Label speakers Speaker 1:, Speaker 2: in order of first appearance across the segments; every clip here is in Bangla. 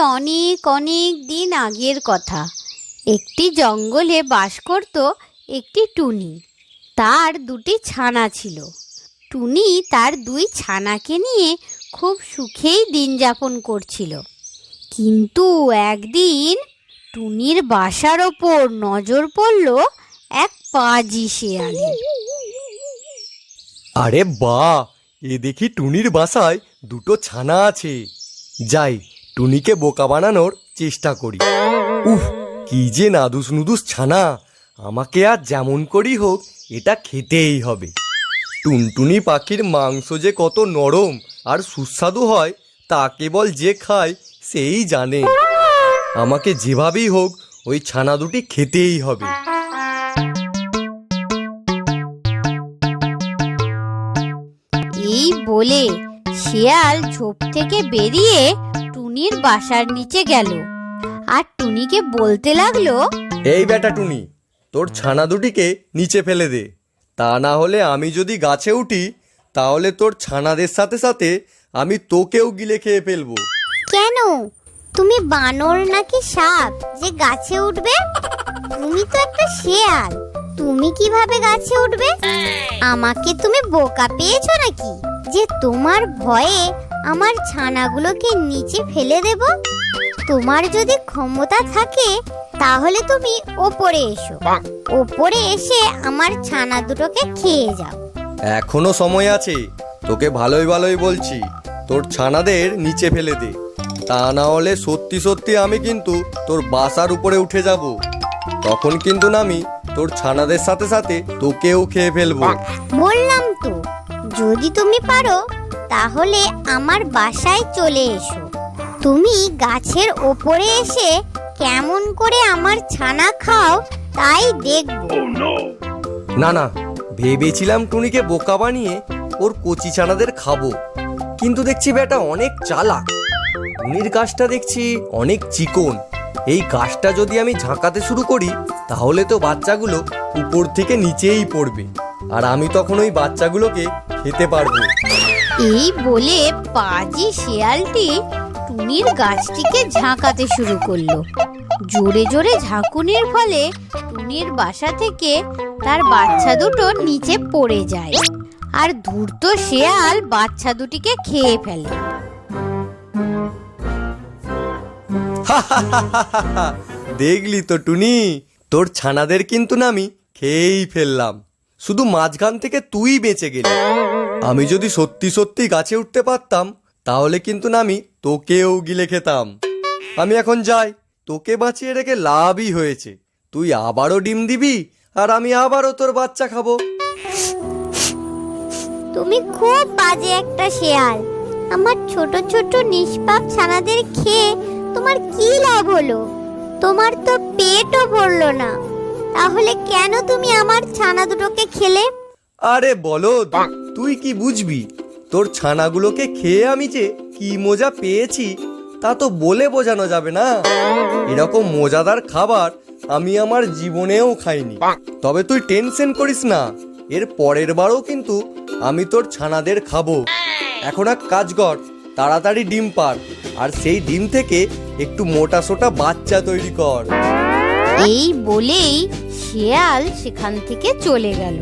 Speaker 1: অনেক অনেক দিন আগের কথা। একটি জঙ্গলে বাস করত একটি টুনি। তার দুটি ছানা ছিল। টুনি তার দুই ছানাকে নিয়ে খুব সুখেই দিন যাপন করছিল। কিন্তু একদিন টুনির বাসার ওপর নজর পড়ল এক পাজি শেয়ালের
Speaker 2: আরে বাহ! এ দেখি টুনির বাসায় দুটো ছানা আছে। যাই টুনিকে বোকা বানানোর চেষ্টা করি। উফ, কি যে নাদুস নুদুস ছানা। আমাকে আর যেমন করি হোক, এটা খেতেই হবে। টুনটুনি পাখির মাংস যে কত নরম আর সুস্বাদু হয়, তা কেবল যে খায়, সেই জানে। আমাকে যেভাবেই হোক, ওই ছানা দুটি খেতেই হবে।
Speaker 1: এই বলে, শিয়াল ঝোপ থেকে বেরিয়ে টুনির বাসার নিচে গেল। আর টুনিকে বলতে লাগল
Speaker 2: এই বেটা টুনি তোর ছানা দুটিকে নিচে ফেলে দে। তা না হলে আমি যদি গাছে উঠি তাহলে তোর ছানাদের সাথে সাথে আমি তোকেও গিলে খেয়ে ফেলব।
Speaker 3: কেন? তুমি বানর নাকি সাপ যে গাছে উঠবে? তুমি তো একটা শেয়াল তুমি কীভাবে গাছে উঠবে? আমাকে তুমি বোকা পেয়েছ নাকি যে তোমার ভয়ে আমার ছানাগুলোকে নিচে ফেলে দেব। তোমার যদি ক্ষমতা থাকে তাহলে তুমি ওপরে এসো। ওপরে এসে আমার ছানা দুটোকে খেয়ে যাও।
Speaker 2: এখনও সময় আছে। তোকে ভালোই ভালোই বলছি তোর ছানাদের নিচে ফেলে দে। তা না হলে সত্যি সত্যি আমি কিন্তু তোর বাসার উপরে উঠে যাব। তখন কিন্তু না আমি তোর ছানাদের সাথে সাথে তোকেও খেয়ে ফেলব।
Speaker 3: বললাম তো যদি তুমি পারো তাহলে আমার বাসায় চলে এসো। তুমি গাছের ওপরে এসে কেমন করে আমার ছানা খাও তাই দেখব।
Speaker 2: না না ভেবেছিলাম টুনিকে বোকা বানিয়ে ওর কচি ছানাদের খাব কিন্তু দেখছি বেটা অনেক চালাক। টুনির গাছটা দেখছি অনেক চিকন। এই গাছটা যদি আমি ঝাঁকাতে শুরু করি তাহলে তো বাচ্চাগুলো উপর থেকে নিচেই পড়বে আর আমি তখন ওই বাচ্চাগুলোকে খেতে পারব।
Speaker 1: এই বলে পাজি শিয়ালটি টুনির গাছটিকে ঝাঁকাতে শুরু করল। জোরে জোরে ঝাঁকুনির ফলে টুনির বাসা থেকে তার বাচ্চা দুটো নিচে পড়ে যায় আর ধূর্ত শেয়াল বাচ্চা দুটিকে খেয়ে ফেলে।
Speaker 2: দেখলি তো টুনি, তোর ছানাদের কিন্তু না আমি খেয়েই ফেললাম। শুধু মাঝখান থেকে তুই বেঁচে গেলি। আমি যদি সত্যি সত্যি গাছে উঠতে পারতাম, তাহলে কিন্তু না আমি তোকেও গিলে খেতাম। আমি এখন যাই, তোকে বাঁচিয়ে রেখে লাভই হয়েছে। তুই আবারও ডিম দিবি, আর আমি আবারও তোর বাচ্চা খাব।
Speaker 3: তুমি খুব বাজে একটা শেয়াল। আমার ছোট ছোট নিষ্পাপ ছানাদের খেয়ে তোমার কি লাভ হলো? তোমার তো পেটও ভরলো না। তাহলে কেন তুমি আমার ছানা দুটোকে খেলে?
Speaker 2: আরে বলো তুই কি বুঝবি? তোর ছানাগুলোকে খেয়ে আমি যে কি মজা পেয়েছি তা তো বলে বোঝানো যাবে না। এরকম মজাদার খাবার আমি আমার জীবনেও খাইনি। তবে তুই টেনশন করিস না এর পরের বারও কিন্তু আমি তোর ছানাদের খাব। এখন এক কাজ কর তাড়াতাড়ি ডিম পার আর সেই ডিম থেকে একটু মোটা সোটা বাচ্চা তৈরি কর।
Speaker 1: এই বলেই শিয়াল সেখান থেকে চলে গেল।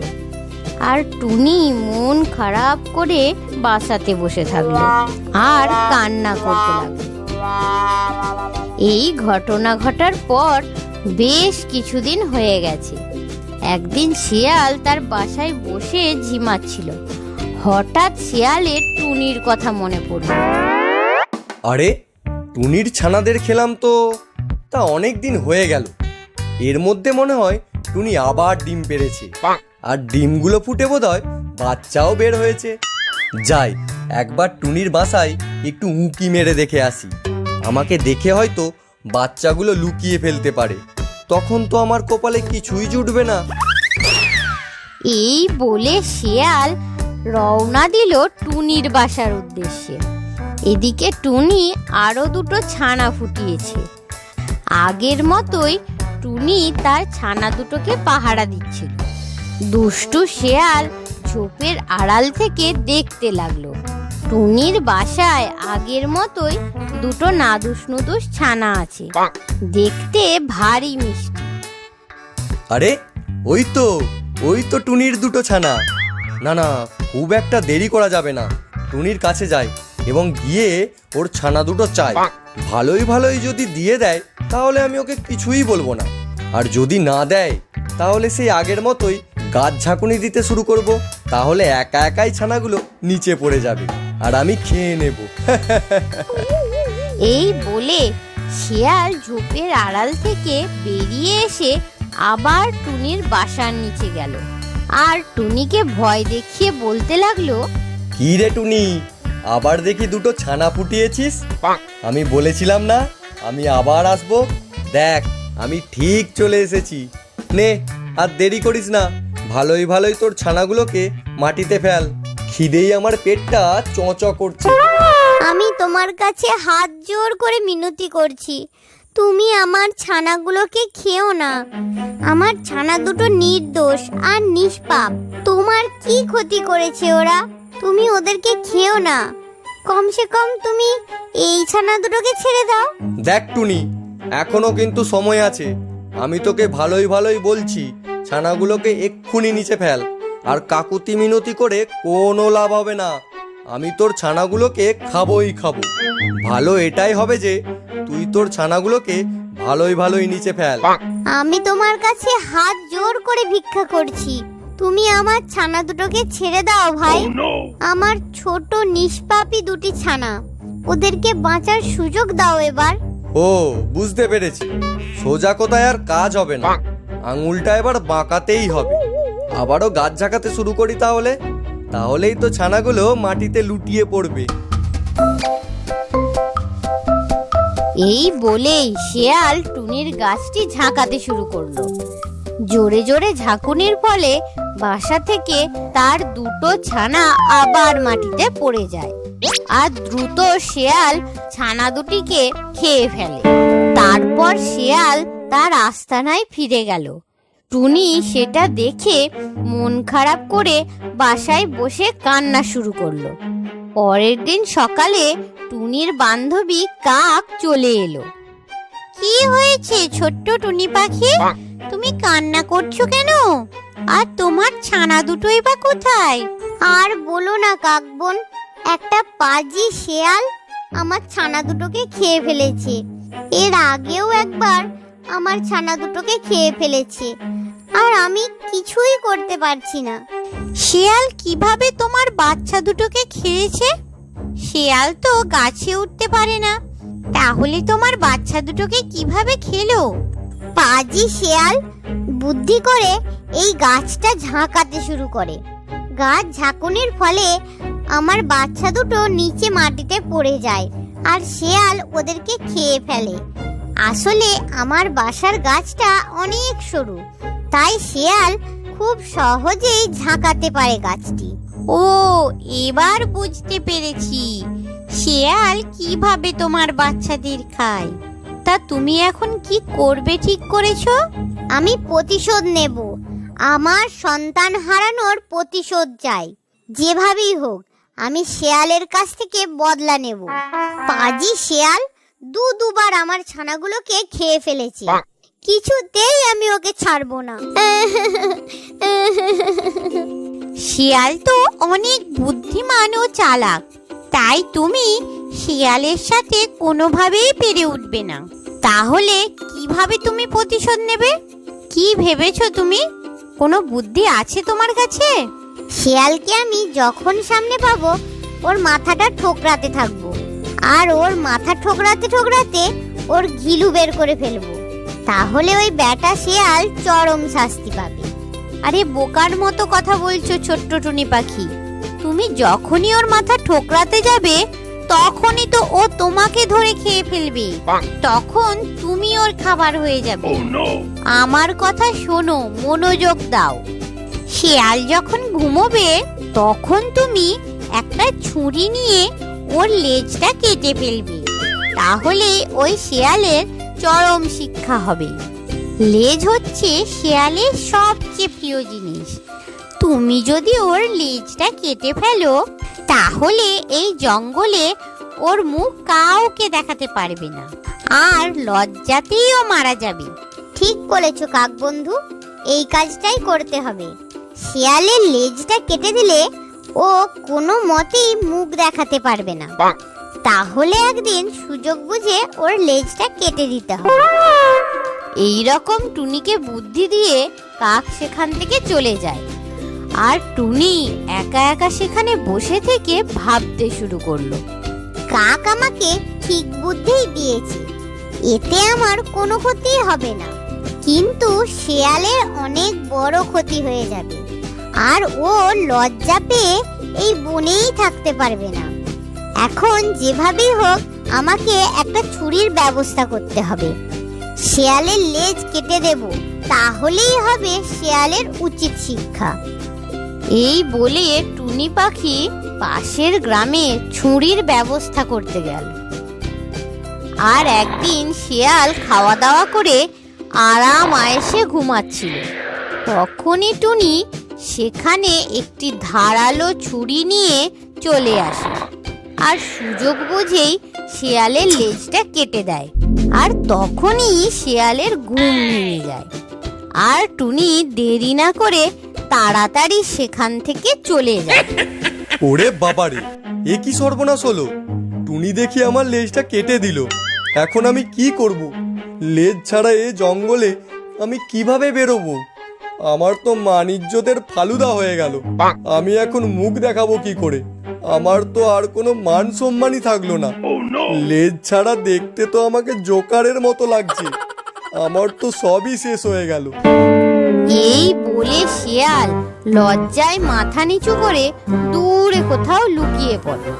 Speaker 1: আর টুনি মন খারাপ করে বাসাতে বসে থাকল আর কান্না করতে লাগল। এই ঘটনা ঘটার পর বেশ কিছুদিন হয়ে গেছে। একদিন শিয়াল তার বাসায় বসে ঝিমাচ্ছিল। হঠাৎ শিয়ালের টুনির কথা মনে পড়ল।
Speaker 2: আরে টুনির ছানাদের খেলাম তো তা অনেক দিন হয়ে গেল। এর মধ্যে মনে হয় টুনি আবার ডিম পেড়েছে আর ডিমগুলো ফুটে বোধ হয় বাচ্চাও বের হয়েছে। যাই, একবার টুনির বাসায় একটু উঁকি মেরে দেখে আসি। আমাকে দেখে হয়তো বাচ্চাগুলো লুকিয়ে ফেলতে পারে। তখন তো আমার কপালে কিছুই জুটবে না।
Speaker 1: এই বলে শিয়াল রওনা দিল টুনির বাসার উদ্দেশ্যে। এদিকে টুনি আরও দুটো ছানা ফুটিয়েছে। আগের মতোই টুনি তার ছানা দুটোকে পাহারা দিচ্ছিল। দুষ্টু শেয়াল ঝোপের আড়াল থেকে দেখতে লাগল। টুনির বাসায় আগের মতোই দুটো নাদুস নুদুস ছানা আছে। দেখতে ভারী মিষ্টি।
Speaker 2: আরে, ওই তো ওই তো টুনির দুটো ছানা। না না, খুব একটা দেরি করা যাবে না। টুনির কাছে যাই এবং গিয়ে ওর ছানা দুটো চাই। ভালোই ভালোই যদি দিয়ে দেয়, তাহলে আমি ওকে কিছুই বলব না। আর যদি না দেয়, তাহলে সেই আগের মতোই গাছ ঝাঁকুনি দিতে শুরু করব তাহলে একা একাই ছানাগুলো নিচে পড়ে যাবে আর আমি খেয়ে নেব।
Speaker 1: এই বলে শিয়াল ঝোপের আড়াল থেকে বেরিয়ে এসে আবার টুনির বাসার নিচে গেল। আর টুনিকে ভয় দেখিয়ে বলতে লাগল
Speaker 2: কি রে টুনি আবার দেখি দুটো ছানা ফুটিয়েছিস? আমি বলেছিলাম না আমি আবার আসব। দেখ আমি ঠিক চলে এসেছি। নে আর দেরি করিস না। ভালোই ভালোই তোর ছানাগুলোকে মাটিতে ফেল। খিদেই আমার পেটটা চঁচ করছে।
Speaker 3: আমি তোমার কাছে হাত জোর করে মিনতি করছি। তুমি আমার ছানাগুলোকে খেও না। আমার ছানা দুটো নির্দোষ আর নিষ্পাপ। তোমার কি ক্ষতি করেছে ওরা? তুমি ওদেরকে খেও না। কমসে কম তুমি এই ছানা দুটোকে ছেড়ে দাও।
Speaker 2: দেখ টুনি এখনও কিন্তু সময় আছে। আমি তোকে ভালোই ভালোই বলছি ছানাগুলোকে এক্ষুনি নিচে ফেল। আর কাকুতি মিনতি করে কোনো লাভ হবে না। আমি তোর ছানাগুলোকে খাবোই খাব। ভালো এটাই হবে যে তুই তোর ছানাগুলোকে ভালোই ভালোই নিচে ফেল।
Speaker 3: আমি তোমার কাছে হাত জোর করে ভিক্ষা করছি। তুমি আমার ছানা দুটোকে ছেড়ে দাও ভাই। আমার ছোট নিষ্পাপী দুটি ছানা। ওদেরকে বাঁচার সুযোগ দাও এবার।
Speaker 2: ও বুঝতে পেরেছি। সোজা কোথায় আর কাজ হবে না। আঙুলটা এবার বাঁকাতেই হবে। আবারও গাছ ঝাঁকাতে শুরু করি তাহলে। তাহলেই তো ছানাগুলো মাটিতে লুটিয়ে পড়বে।
Speaker 1: এই বলেই শেয়াল টুনির গাছটি ঝাঁকাতে শুরু করল। জোরে জোরে ঝাঁকুনির ফলে বাসা থেকে তার দুটো ছানা আবার মাটিতে পড়ে যায়। আর দ্রুত শেয়াল ছানা দুটিকে খেয়ে ফেলে। তারপর শেয়াল তার আস্তানায় ফিরে গেল। টুনি সেটা দেখে মন খারাপ করে বাসায় বসে কান্না শুরু করল। পরের দিন সকালে টুনির বান্ধবী কাক চলে এলো। কি হয়েছে ছোট্ট টুনি পাখি? তুমি কান্না করছ কেন? আর তোমার ছানা দুটোই বা কোথায়?
Speaker 3: আর বলো না কাকবন একটা পাজি শেয়াল আমার ছানা দুটোকে খেয়ে ফেলেছে। এর আগেও একবার আমার ছানা দুটোকে খেয়ে ফেলেছে। আর আমি কিছুই করতে পারছি না।
Speaker 1: শিয়াল কীভাবে তোমার বাচ্চা দুটোকে খেয়েছে? শিয়াল তো গাছে উঠতে পারে না। তাহলে তোমার বাচ্চা দুটোকে কীভাবে খেলো?
Speaker 3: পাজি শেয়াল বুদ্ধি করে এই গাছটা ঝাঁকাতে শুরু করে। গাছ ঝাঁকুনির ফলে আমার বাচ্চা দুটো নিচে মাটিতে পড়ে যায়। আর শেয়াল ওদেরকে খেয়ে ফেলে। আসলে আমার বাসার গাছটা অনেক সরু, তাই শেয়াল খুব সহজেই ঝাঁকাতে পারে গাছটি।
Speaker 1: ও, এবার বুঝতে পেরেছি। শেয়াল কীভাবে তোমার বাচ্চাদের খায়? তা তুমি এখন কি করবে ঠিক করেছ?
Speaker 3: আমি প্রতিশোধ নেব। আমার সন্তান হারানোর প্রতিশোধ চাই। যেভাবেই হোক, আমি শেয়ালের কাছ থেকে বদলা নেব। পাজি শেয়াল দু দুবার আমার ছানাগুলোকে খেয়ে ফেলেছে। কিছুতেই আমি ওকে ছাড়বো না।
Speaker 1: শিয়াল তো অনেক বুদ্ধিমান ও চালাক। তাই তুমি শিয়ালের সাথে কোনোভাবেই পেরে উঠবে না। তাহলে কীভাবে তুমি প্রতিশোধ নেবে? কি ভেবেছো তুমি? কোনো বুদ্ধি আছে তোমার কাছে?
Speaker 3: শিয়ালকে আমি যখন সামনে পাবো ওর মাথাটা ঠোকরাতে থাকব। আর ওর মাথা ঠোকরাতে ঠোকরাতে ওর ঘিলু বের করে ফেলব। তাহলে ওই ব্যাটা শেয়াল চরম শাস্তি পাবে।
Speaker 1: আরে বোকার মতো কথা বলছো ছোট্ট টুনি পাখি। তুমি যখনই ওর মাথা ঠোকরাতে যাবে তখনই তো ও তোমাকে ধরে খেয়ে ফেলবে। তখন তুমি ওর খাবার হয়ে যাবে। আমার কথা শোনো মনোযোগ দাও। শিয়াল যখন ঘুমোবে তখন তুমি একটা ছুরি নিয়ে ওর লেজটা কেটে ফেলবে। তাহলে ওই শেয়ালের চরম শিক্ষা হবে। লেজ হচ্ছে শেয়ালের সবচেয়ে প্রিয় জিনিস। তুমি যদি ওর লেজটা কেটে ফেলো, তাহলে এই জঙ্গলে ওর মুখ কাউকে দেখাতে পারবে না। আর লজ্জাতেই ও মারা যাবে।
Speaker 3: ঠিক বলেছ কাক বন্ধু এই কাজটাই করতে হবে। শিয়ালের লেজটা কেটে দিলে ও কোনো মতেই মুখ দেখাতে পারবে না। তাহলে একদিন সুযোগ বুঝে ওর লেজটা কেটে দিতে হবে।
Speaker 1: এই রকম টুনিকে বুদ্ধি দিয়ে কাক সেখান থেকে চলে যায়। আর টুনি একা একা সেখানে বসে থেকে ভাবতে শুরু করল।
Speaker 3: কাক আমাকে ঠিক বুদ্ধিই দিয়েছে। এতে আমার কোনো ক্ষতি হবে না। কিন্তু শেয়ালের অনেক বড় ক্ষতি হয়ে যাবে। আর ও লজ্জা পেয়ে এই বনেই থাকতে পারবে না। এখন যেভাবেই হোক, আমাকে একটা ছুরির ব্যবস্থা করতে হবে। শেয়ালের লেজ কেটে দেব, তাহলেই হবে শেয়ালের উচিত শিক্ষা।
Speaker 1: এই বলে টুনি পাখি পাশের গ্রামে ছুরির ব্যবস্থা করতে গেল। আর একদিন শিয়াল খাওয়া দাওয়া করে আরাম আয়েসে ঘুমাচ্ছিল। তখনই টুনি সেখানে একটি ধারালো ছুরি নিয়ে চলে আসে। আর সুযোগ বুঝেই শিয়ালের লেজটা কেটে দেয়। আর তখনই শেয়ালের ঘুম ভেঙে যায়। আর টুনি দেরি না করে তাড়াতাড়ি সেখান থেকে চলে যায়।
Speaker 2: ওরে বাবারে, এ কি সর্বনাশ হলো? টুনি দেখি আমার লেজটা কেটে দিল। এখন আমি কি করব? লেজ ছাড়া এ জঙ্গলে আমি কীভাবে বেরোবো? আমার তো মানিজ্যদের ফালুদা হয়ে গেল। আমি এখন মুখ দেখাবো কি করে? আমার তো আর কোনো মান সম্মানই থাকল না। লেজ ছাড়া দেখতে তো আমাকে জোকারের মতো লাগছে। আমার তো সবই শেষ হয়ে গেল।
Speaker 1: এই বলে শিয়াল লজ্জায় মাথা নিচু করে দূরে কোথাও লুকিয়ে পড়ে